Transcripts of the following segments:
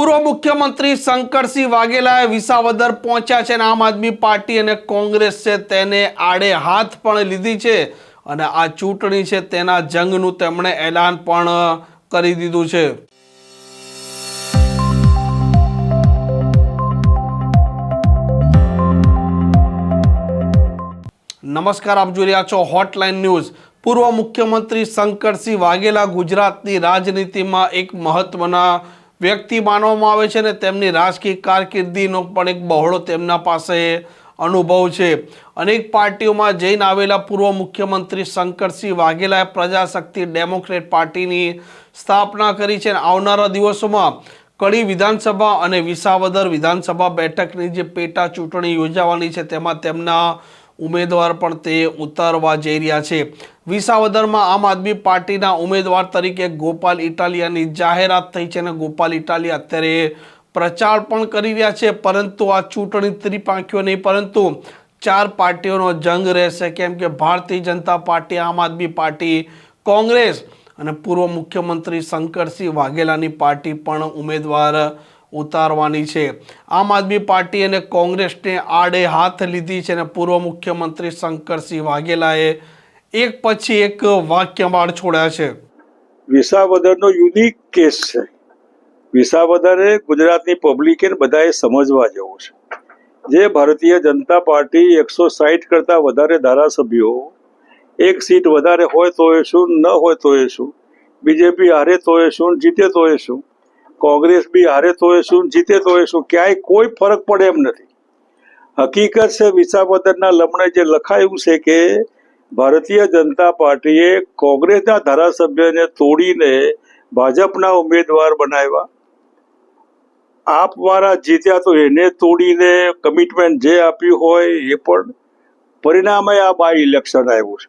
પૂર્વ મુખ્યમંત્રી શંકરસિંહ વાઘેલાએ વિસાવદર પહોંચ્યા છે અને આમ આદમી પાર્ટી અને કોંગ્રેસ છે તેને આડે હાથ પણ લીધી છે અને આ ચૂંટણી છે તેના જંગનું તેમણે એલાન પણ કરી દીધું છે. નમસ્કાર, આપ જોઈ રહ્યા છો હોટલાઇન ન્યૂઝ પૂર્વ મુખ્યમંત્રી શંકરસિંહ વાઘેલા ગુજરાતની રાજનીતિમાં એક મહત્વના વ્યક્તિ માનવામાં આવે છે ને તેમની રાજકીય કારકિર્દીનો પણ એક બહોળો તેમના પાસે અનુભવ છે. અનેક પાર્ટીઓમાં જઈને આવેલા પૂર્વ મુખ્યમંત્રી શંકરસિંહ વાઘેલાએ પ્રજાશક્તિ ડેમોક્રેટ પાર્ટીની સ્થાપના કરી છે અને આવનારા દિવસોમાં કડી વિધાનસભા અને વિસાવદર વિધાનસભા બેઠકની જે પેટા ચૂંટણી યોજાવાની છે તેમાં તેમના ઉમેદવાર પણ તે ઉતારવા જઈ રહ્યા છે. વિસાવદરમાં આમ આદમી પાર્ટીના ઉમેદવાર તરીકે ગોપાલ ઇટાલિયાની જાહેરાત થઈ છે અને ગોપાલ ઇટાલિયા અત્યારે પ્રચાર પણ કરી રહ્યા છે, પરંતુ આ ચૂંટણી ત્રિપાંખ્યો નહીં, પરંતુ ચાર પાર્ટીઓનો જંગ રહેશે. કેમ કે ભારતીય જનતા પાર્ટી, આમ આદમી પાર્ટી, કોંગ્રેસ અને પૂર્વ મુખ્યમંત્રી શંકરસિંહ વાઘેલાની પાર્ટી પણ ઉમેદવાર ઉતારવાની છે. આમ આદમી પાર્ટી અને કોંગ્રેસને આડે હાથ લીધી છે અને પૂર્વ મુખ્યમંત્રી શંકરસિંહ વાઘેલાએ એક પછી એક વાક્યમાળ છોડ્યા છે. વિસાવદરનો યુનિક કેસ છે. વિસાવદરે ગુજરાતની પબ્લિકે બધાએ સમજવા જેવું છે. જે ભારતીય જનતા પાર્ટી એકસો સાહીઠ કરતાં વધારે ધારાસભ્યો, એક સીટ વધારે હોય તો એ શું, ન હોય તો એ શું, બીજેપી હારે તો એ શું, જીતે તો એ શું કોંગ્રેસ બી હારે તો એ શું, જીતે તો એ શું, ક્યાંય કોઈ ફરક પડે એમ નથી. હકીકત છે, વિસાવદરના લમણે જે લખાયું છે કે ભારતીય જનતા પાર્ટીએ કોંગ્રેસના ધારાસભ્યને તોડીને ભાજપના ઉમેદવાર બનાવ્યા. આપ વાળા જીત્યા તો એને તોડીને કમિટમેન્ટ જે આપ્યું હોય એ પણ પરિણામે આ બાય ઇલેક્શન આવ્યું છે.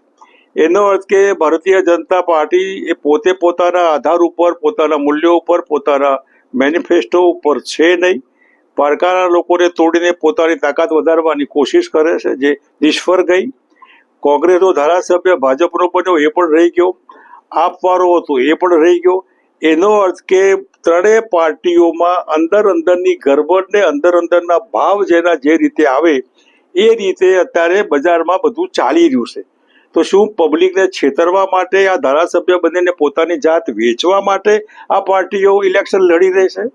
એનો અર્થ કે ભારતીય જનતા પાર્ટી એ પોતે પોતાના આધાર ઉપર, પોતાના મૂલ્યો ઉપર, પોતાના મેનિફેસ્ટો ઉપર છે નહીં. પારકાના લોકોને તોડીને પોતાની તાકાત વધારવાની કોશિશ કરે છે, જે નિષ્ફળ ગઈ. કોંગ્રેસનો ધારાસભ્ય ભાજપનો બન્યો, એ પણ રહી ગયો. આપવાળો હતો, એ પણ રહી ગયો. એનો અર્થ કે ત્રણેય પાર્ટીઓમાં અંદર અંદરની ગરબડને અંદર અંદરના ભાવ જેના જે રીતે આવે, એ રીતે અત્યારે બજારમાં બધું ચાલી રહ્યું છે. તો શું પબ્લિકને છેતરવા માટે આ ધારાસભ્ય બંનેને પોતાની જાત વેચવા માટે આ પાર્ટીઓ ઇલેક્શન લડી રહી છે?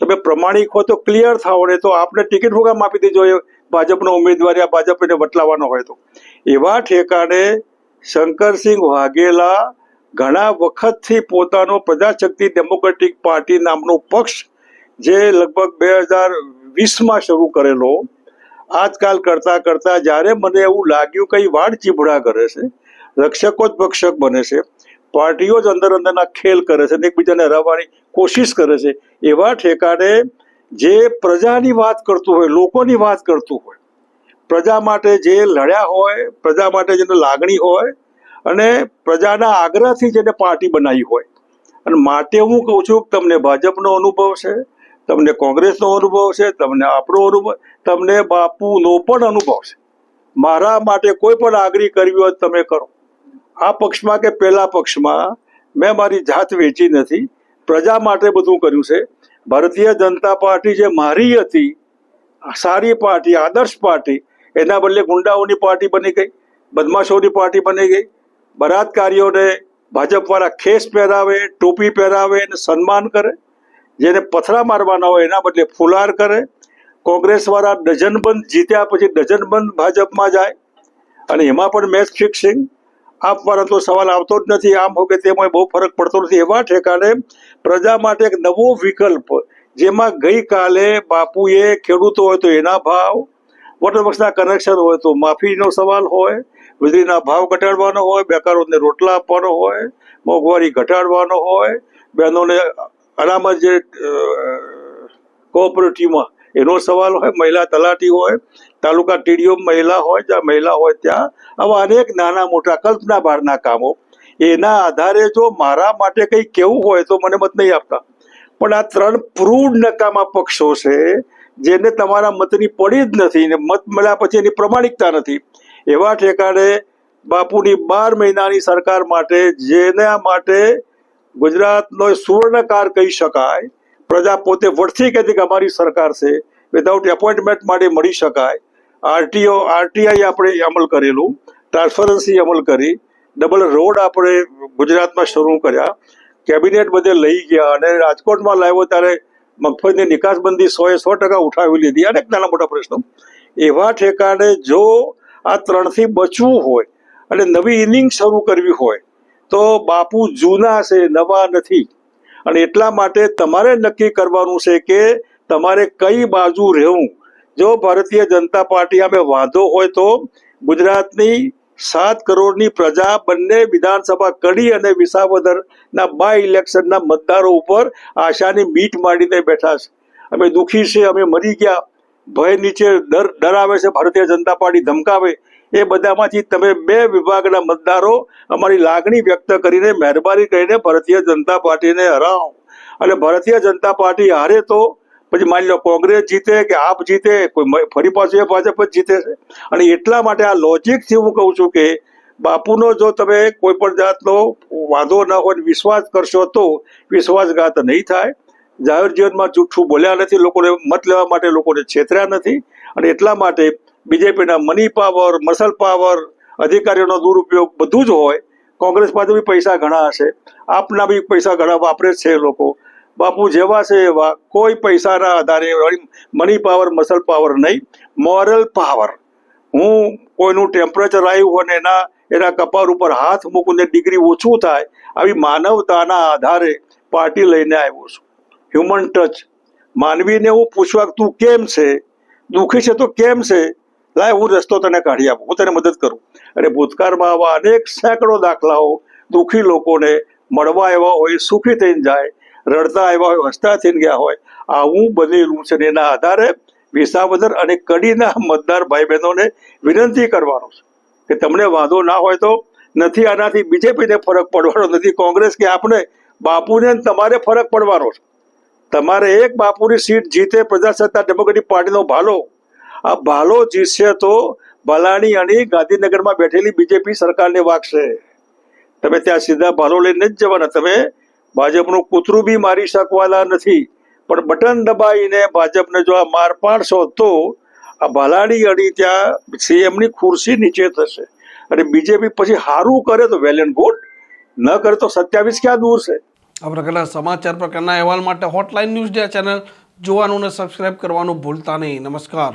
તમે પ્રમાણિક હો તો ક્લિયર થાઓ ને તો આપને ટિકિટ ભોગામ આપી દેજો એ ભાજપનો ઉમેદવાર, આ ભાજપને વટલાવાનો હોય તો. એવા ઠેકાણે શંકરસિંહ વાઘેલા ઘણા વખતથી પોતાનો પ્રજાશક્તિ ડેમોક્રેટિક પાર્ટી નામનો પક્ષ, જે લગભગ બે હજાર વીસમાં શરૂ કરેલો આજકાલ કરતા કરતા જ્યારે મને એવું લાગ્યું કંઈ વાડ ચીભડા કરે છે, રક્ષકો જ ભક્ષક બને છે, પાર્ટીઓ જ અંદર અંદરના ખેલ કરે છે એકબીજાને હરાવવાની કોશિશ કરે છે, એવા ઠેકાણે જે પ્રજાની વાત કરતું હોય, લોકોની વાત કરતું હોય, પ્રજા માટે જે લડ્યા હોય, પ્રજા માટે જેને લાગણી હોય અને પ્રજાના આગ્રહથી જેને પાર્ટી બનાવી હોય. અને માટે હું કહું છું કે તમને ભાજપનો અનુભવ છે તમને કોંગ્રેસનો અનુભવ છે, તમને આપણો અનુભવ, તમને બાપુનો પણ અનુભવ છે. મારા માટે કોઈ પણ આગરી કરવી હોય તમે કરો. આ પક્ષમાં કે પહેલા પક્ષમાં મેં મારી જાત વેચી નથી, પ્રજા માટે બધું કર્યું છે. ભારતીય જનતા પાર્ટી જે મારી હતી, સારી પાર્ટી, આદર્શ પાર્ટી, એના બદલે ગુંડાઓની પાર્ટી બની ગઈ, બદમાશોની પાર્ટી બની ગઈ. બળાત્કારીઓને ભાજપવાળા ખેસ પહેરાવે, ટોપી પહેરાવે અને સન્માન કરે. જેને પથરા મારવાના હોય એના બદલે ફુલાર કરે. કોંગ્રેસવાળા ડઝનબંધ જીત્યા પછી ડઝનબંધ ભાજપમાં જાય. અને એમાં પણ મેચ ફિક્સિંગ આપવાનો તો સવાલ આવતો જ નથી. આમ હોય કે તેમાં બહુ ફરક પડતો નથી. એવા ઠેકાણે પ્રજા માટે એક નવો વિકલ્પ, જેમાં ગઈકાલે બાપુએ ખેડૂતો હોય તો એના ભાવ, વોટર બોક્સના કનેક્શન હોય તો માફીનો સવાલ હોય, વીજળીના ભાવ ઘટાડવાનો હોય, બેકારોને રોટલા આપવાનો હોય, મોંઘવારી ઘટાડવાનો હોય, બહેનોને અનામત જે કોઓપરેટિવમાં, એનો સવાલ હોય, મહિલા તલાટી હોય, તાલુકા ટીડીઓ મહિલા હોય, જ્યાં મહિલા હોય ત્યાં, આવા અનેક નાના મોટા કલ્પના બહારના કામો. એના આધારે જો મારા માટે કંઈ કેવું હોય, તો મને મત નહીં આપતા. પણ આ ત્રણ પ્રૂડ નકામા પક્ષો છે, જેને તમારા મતની પડી જ નથી ને મત મળ્યા પછી એની પ્રમાણિકતા નથી. એવા ઠેકાણે બાપુની બાર મહિનાની સરકાર માટે, જેના માટે ગુજરાતનો સુવર્ણકાર કહી શકાય. પ્રજા પોતે વળથી કહેતી કે અમારી સરકાર છે. વિધાઉટ એપોઇન્ટમેન્ટ માટે મળી શકાય. આરટીઓ આરટીઆઈ આપણે અમલ કરેલું. ટ્રાન્સફરન્સી અમલ કરી. ડબલ રોડ આપણે ગુજરાતમાં શરૂ કર્યા. કેબિનેટ બધે લઈ ગયા અને રાજકોટમાં લાવ્યો ત્યારે મગફળીની નિકાસબંધી સો એ સો ટકા ઉઠાવી લીધી. અનેક નાના મોટા પ્રશ્નો. એવા ઠેકાણે જો આ ત્રણથી બચવું હોય અને નવી ઇનિંગ શરૂ કરવી હોય તો બાપુ જૂના છે, નવા નથી. અને એટલા માટે તમારે નક્કી કરવાનું છે કે તમારે કઈ બાજુ રહેવું. જો ભારતીય જનતા પાર્ટી અમે વાંધો હોય તો ગુજરાતની સાત કરોડની પ્રજા બંને વિધાનસભા કડી અને વિસાવદરના બાય ઇલેક્શનના મતદારો ઉપર આશાની મીટ માંડીને બેઠા છે. અમે દુઃખી છે અમે મરી ગયા. ભય નીચે ડર ડરાવે છે, ભારતીય જનતા પાર્ટી ધમકાવે. એ બધામાંથી તમે બે વિભાગના મતદારો અમારી લાગણી વ્યક્ત કરીને મહેરબાની કરીને ભારતીય જનતા પાર્ટીને હરાવો. અને ભારતીય જનતા પાર્ટી હારે તો પછી માની લો કોંગ્રેસ જીતે કે આપ જીતે, કોઈ ફરી પાછું એ ભાજપ જ જીતે છે. અને એટલા માટે આ લોજિકથી હું કહું છું કે બાપુનો જો તમે કોઈ પણ જાતનો વાંધો ન હોય વિશ્વાસ કરશો તો વિશ્વાસઘાત નહીં થાય. જાહેર જીવનમાં જૂઠું બોલ્યા નથી લોકોને, મત લેવા માટે લોકોને છેતર્યા નથી. અને એટલા માટે બીજેપીના મની પાવર, મસલ પાવર, અધિકારીઓનો દુરુપયોગ બધું જ હોય, કોંગ્રેસ પાસે બી પૈસા ઘણા હશે. આપના બી પૈસા ઘણા વાપરે છે લોકો. બાપુ જેવા છે એવા, કોઈ પૈસાના આધારે મની પાવર, મસલ પાવર નહીં, મોરલ પાવર. હું કોઈનું ટેમ્પરેચર આવ્યું હોય ને એના એના કપાળ ઉપર હાથ મૂકું ને ડિગ્રી ઓછું થાય, આવી માનવતાના આધારે પાર્ટી લઈને આવ્યો છું. હ્યુમન ટચ માનવીને હું પૂછવા તું કેમ છે? દુઃખી છે તો કેમ છે? લાય હું રસ્તો તને કાઢી આપું, હું તને મદદ કરું. અને ભૂતકાળમાં આવા અનેક સેંકડો દાખલાઓ દુઃખી લોકોને મળવા એવા હોય, સુખી થઈને જાય, રડતા આવ્યા હોય, હસતા થઈને ગયા હોય, આવું બનેલું છે ને એના આધારે વિસાવદર અને કડીના મતદાર ભાઈ બહેનોને વિનંતી કરવાનો છે કે તમને વાંધો ના હોય તો નથી આનાથી બીજેપીને ફરક પડવાનો નથી. કોંગ્રેસ કે આપણે બાપુને તમારે ફરક પડવાનો છે. તમારે એક બાપુની સીટ જીતે પ્રજાસત્તા ડેમોક્રેટિક પાર્ટીનો ભાલો આ ભાલો જીતશે તો ભલાણી અને ગાંધીનગરમાં બેઠેલી બીજેપી સરકારને વાગશે. તમે ત્યાં સીધા ભાલો લઈને જ જવાના. તમે ભાજપનું કૂતરું બી મારી શકવાના નથી. પણ બટન દબાવીને ભાજપને જો આ માર પાડશો તો આ ભલાણી અડી ત્યાં સીએમની ખુરશી નીચે થશે. અને બીજેપી પછી હારું કરે તો વેલ એન્ડ ગુડ. ન કરે તો સત્યાવીસ ક્યાં દૂર છે? આ પ્રકારના સમાચાર પ્રકારના અહેવાલ માટે હોટલાઇન ન્યૂઝ ડે ચેનલ જોવાનું અને સબસ્ક્રાઇબ કરવાનું ભૂલતા નહીં. નમસ્કાર.